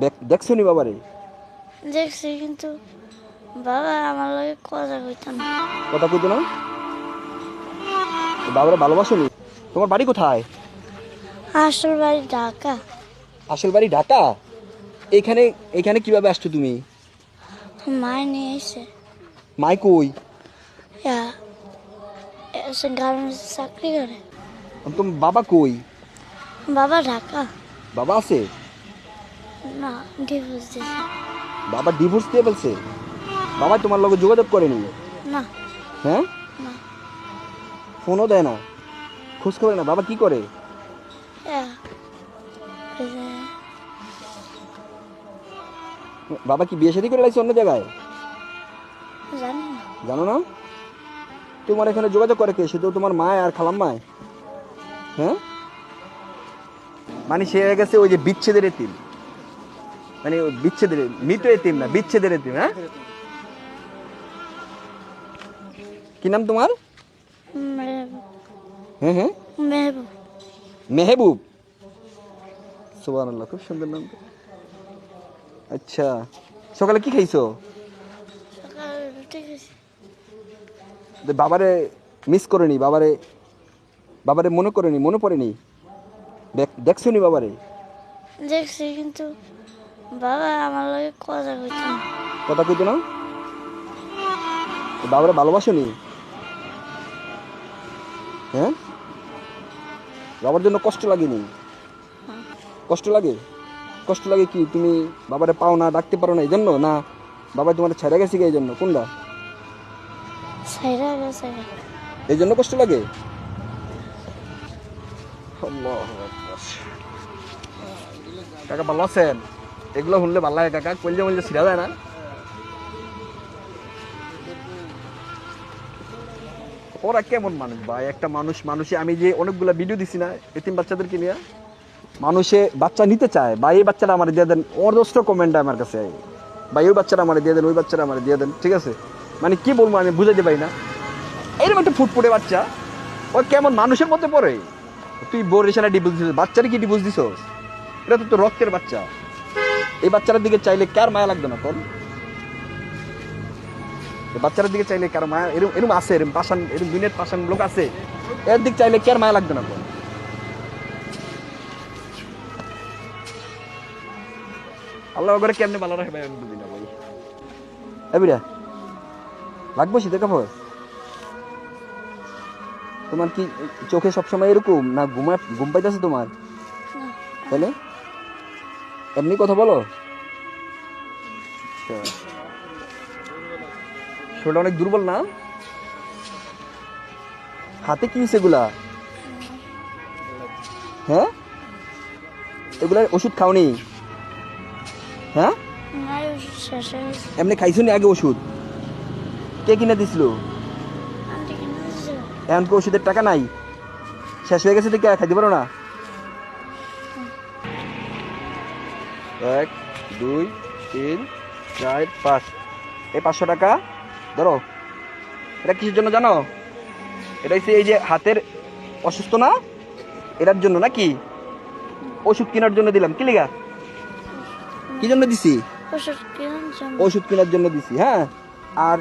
দেখ- দেখছ নি বাবারে? দেখছি কিন্তু বাবা আমার লগে কথা কইতো না। কথা কইতো না? বাবারে ভালোবাসো নি তোমার বাড়ি কোথায়? আসল বাড়ি ঢাকা। আসল বাড়ি ঢাকা? এখানে এখানে কীভাবে আসছো তুমি? মায় নিয়ে এসে। মাই কই? গার্মেন্টসে চাকরি করে। তোমার বাবা কই? বাবা ঢাকা। বাবা আছে? না ডিভোর্স দিয়েছে। বাবা ডিভোর্স দিয়ে ফেলছে বাবা তোমার লগে যোগাযোগ করেনি? না। হ্যাঁ? না। ফোনও দেয় না। খোঁজ খবর না। বাবা কি করে? বাবা কি বিয়ে শাদী করে লাগছে অন্য জায়গায়? জানি না। জানো না? তোমার এখানে যোগাযোগ করে কে? শুধু তোমার মা আর খালাম মায় হ্যাঁ? মানে সে হয়ে গেছে ওই যে বিচ্ছেদের এতিম। মানে বিচ্ছেদের মৃত এতিম না বিচ্ছেদের এতিম হ্যাঁ? কি নাম তোমার? হ্যাঁ হ্যাঁ মেহবুব। মেহবুব। সুবহানাল্লাহ খুব সুন্দর নাম আচ্ছা সকালে কি খাইছো? বাবারে মিস করেনি বাবারে বাবারে মনে করেনি মনে পড়েনি? দেখ- দেখছ নি বাবারে? দেখছি কিন্তু বাবা আমার লগে কথা কইতো না। কথা কইতো না? বাবারে ভালোবাসো নি হ্যাঁ? বাবার জন্য কষ্ট লাগেনি? কষ্ট লাগে? কষ্ট লাগে কি? তুমি বাবারে পাও না ডাকতে পারো না এই জন্য না বাবা তোমার ছেড়ে গেছে কি এই জন্য কোনটা এই জন্য কষ্ট লাগে। কাকা ভালো আছেন? এগুলো শুনলে ভালো লাগে কাকা কলজে মলজে ছিড়া যায় না। ওরা কেমন মানুষ ভাই? একটা মানুষ, মানুষে আমি যে অনেকগুলা ভিডিও দিছি না, এতিম বাচ্চাদেরকে নিয়ে, মানুষে বাচ্চা নিতে চায়। ভাই, এই বাচ্চাটা আমার দিয়ে দেন, অজস্র কমেন্ট আমার কাছে। ভাই, ওই বাচ্চাটা আমার দিয়ে দেন, ওই বাচ্চাটা আমার দিয়ে দেন, ঠিক আছে? মানে কি বলব, আমি বুঝাতে পারি না। এরকম একটা ফুটফুটে বাচ্চা, ও কেমন মানুষের মধ্যে পড়ে? তুই বোর বরিশালে ডিভোর্স দিছিস, বাচ্চার কি ডিভোর্স দিছ এটা তো তোর রক্তের বাচ্চা। এই বাচ্চাটার দিকে চাইলে কার মায়া লাগবে না তোর এই বাচ্চাটার দিকে চাইলে কার মায়া? এরকম এরকম আছে এরকম পাশান এরকম দুনিয়ার পাশান লোক আছে। এর দিক চাইলে কার মায়া লাগবে না তোর আল্লাহ করে কেমনে ভালো রাখবে আমি বুঝি না ভাই এবিরা লাগবো শীতের কাপড়? তোমার কি চোখে সবসময় এরকম না ঘুমা ঘুম পাইতেছে তোমার? তাহলে এমনি কথা বলো। শরীরটা অনেক দুর্বল না? হাতে কি সেগুলা হ্যাঁ? এগুলার ওষুধ খাওনি? হ্যাঁ? এমনি খাইছো নি আগে ওষুধ? কে কিনে দিছিল? এখন কি ওষুধের টাকা নাই? শেষ হয়ে গেছে তো কে খাইতে পারো না? এক দুই তিন চার পাঁচ। এই পাঁচশো টাকা? ধরো। এটা কিসের জন্য জানো? এটা হচ্ছে এই যে হাতের অসুস্থ না? এটার জন্য নাকি? ওষুধ কেনার জন্য দিলাম। কি লিগা? কি জন্য দিছি? ওষুধ কেনার জন্য। ওষুধ কেনার জন্য দিছি হ্যাঁ? আর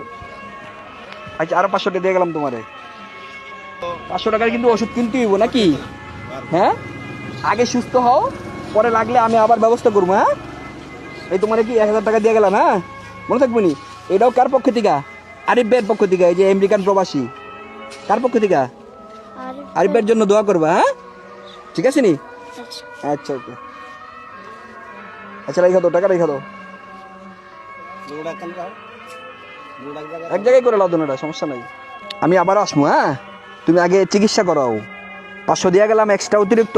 আচ্ছা আরও পাঁচশো টাকা দিয়ে গেলাম তোমারে। পাঁচশো টাকার কিন্তু ওষুধ কিনতে হইব নাকি? হ্যাঁ? আগে সুস্থ হও পরে লাগলে আমি আবার ব্যবস্থা করব হ্যাঁ? এই তোমার কি এক হাজার টাকা দিয়ে গেলাম হ্যাঁ? মনে থাকব নি? এটাও কার পক্ষ থেকে? আরিফ ভাইয়ের পক্ষ থেকে এই যে আমেরিকান প্রবাসী। কার পক্ষ থেকে? আর আরিফ ভাইয়ের জন্য দোয়া করবা হ্যাঁ? ঠিক আছে নি? আচ্ছা। আচ্ছা ওকে আচ্ছা রেখা দাও টাকা রেখা দাও। এক জায়গায় করে লাও দোনোটা সমস্যা নাই। আমি আবার আসব হ্যাঁ? তুমি আগে চিকিৎসা করাও। পাঁচশো দিয়ে গেলাম এক্সট্রা অতিরিক্ত।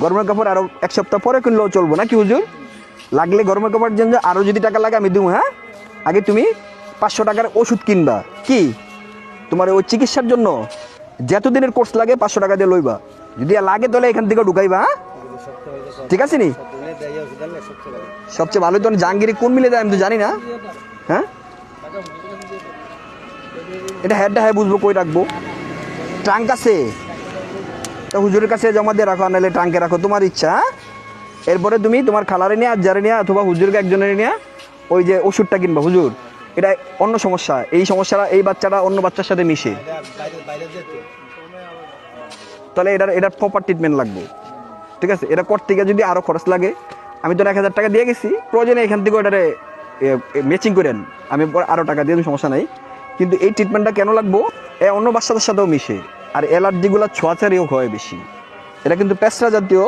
গরমের কাপড় আরও এক সপ্তাহ পরে কিনলেও চলবো, নাকি হুজুর? লাগলে গরমের কাপড় জন্য আরও যদি টাকা লাগে আমি দেবো হ্যাঁ? আগে তুমি পাঁচশো টাকার ওষুধ কিনবা। কি? তোমার ওই চিকিৎসার জন্য যত দিনের কোর্স লাগে পাঁচশো টাকা দিয়ে লইবা। যদি লাগে তাহলে এখান থেকে ঢুকাইবা হ্যাঁ? ঠিক আছে নি? সবচেয়ে ভালো তো জাহাঙ্গীরে কোন মিলে দেয় আমি তো জানি না। হ্যাঁ? এটা হেডটা হ্যাঁ বুঝব, কই রাখব? ট্রাঙ্ক আছে। তা হুজুরের কাছে জমা দিয়ে রাখো নাহলে ট্রাঙ্কে রাখো। তোমার ইচ্ছা হ্যাঁ? এরপরে তুমি তোমার খালারে নিয়ে আর যারে নিয়ে, অথবা হুজুরকে একজনের নিয়ে ওই যে ওষুধটা কিনবা, হুজুর। এটা অন্য সমস্যা। এই সমস্যাটা, এই বাচ্চাটা অন্য বাচ্চার সাথে মিশে। তাহলে এটার এটার প্রপার ট্রিটমেন্ট লাগবে। ঠিক আছে? এটা করতে গিয়ে যদি আরও খরচ লাগে, আমি তো এক হাজার টাকা দিয়ে গেছি, প্রয়োজনে এখান থেকে ওটারে ম্যাচিং করেন আমি আরও টাকা দিয়ে সমস্যা নাই। কিন্তু এই ট্রিটমেন্টটা কেন লাগবো? এ অন্য বাচ্চাদের সাথেও মিশে। আর অ্যালার্জিগুলো ছোঁয়াচারিও হয় বেশি। এটা কিন্তু পেস্ট্রা জাতীয়,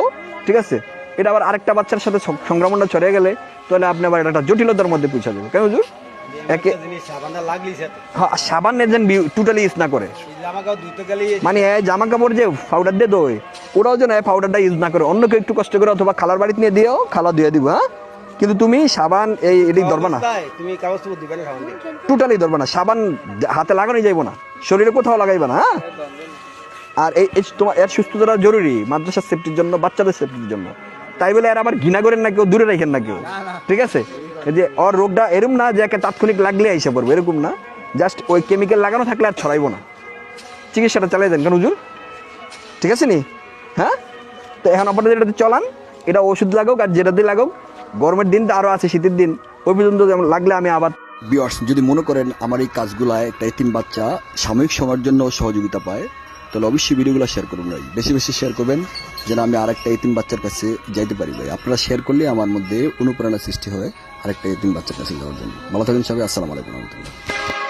ঠিক আছে? এটা আবার আরেকটা বাচ্চার সাথে সংক্রমণটা ছড়িয়ে গেলে তাহলে আপনি আবার এটা জটিলতার মধ্যে পৌঁছা যাবে কেন হুজুর? হ্যাঁ টোটালি ইউজ না মানে জামা কাপড় যে দিয়ে দোয়, ওরাও ইউজ না করে। একটু কষ্ট করে অথবা খালার বাড়িতে নিয়ে দিও খালা দিয়ে দিব হ্যাঁ? কিন্তু তুমি সাবান এই ধরবা না। টোটালি না, সাবান হাতে লাগানো যাইব না। শরীরে কোথাও লাগাইবা না হ্যাঁ? আর এই এই তোমার এর সুস্থতাটা জরুরি মাদ্রাসার সেফটির জন্য বাচ্চাদের সেফটির জন্য। তাই বলে আর আবার ঘৃণা করেন না কেউ দূরে রাখেন না কেউ। ঠিক আছে? এই যে ওর রোগটা এরকম না যে একে তাৎক্ষণিক লাগলে আইসা পড়বে এরকম না। জাস্ট ওই কেমিক্যাল লাগানো থাকলে আর ছড়াইবো না। চিকিৎসাটা চালাই দেন কেন হুজুর? ঠিক আছে নি? হ্যাঁ? তো এখন আপনাদের এটাতে চলান এটা ওষুধ লাগুক আর যেটা দিয়ে লাগুক গরমের দিন তো আরও আছে শীতের দিন। ওই পর্যন্ত যেমন লাগলে আমি আবার বিয়ার্স যদি মনে করেন আমার এই কাজগুলায় একটা এতিম বাচ্চা সাময়িক সময়ের জন্য সহযোগিতা পায় তাহলে অবশ্যই ভিডিওগুলো শেয়ার করুন ভাই। বেশি বেশি শেয়ার করবেন, যেন আমি আরেকটা এতিম বাচ্চার কাছে যাইতে পারি ভাই। আপনারা শেয়ার করলে আমার মধ্যে অনুপ্রেরণা সৃষ্টি হয় আরেকটা এতিম বাচ্চার কাছে যাওয়ার জন্য। ভালো থাকেন সবাই, আসসালামু আলাইকুম রহমতুল্লাহ।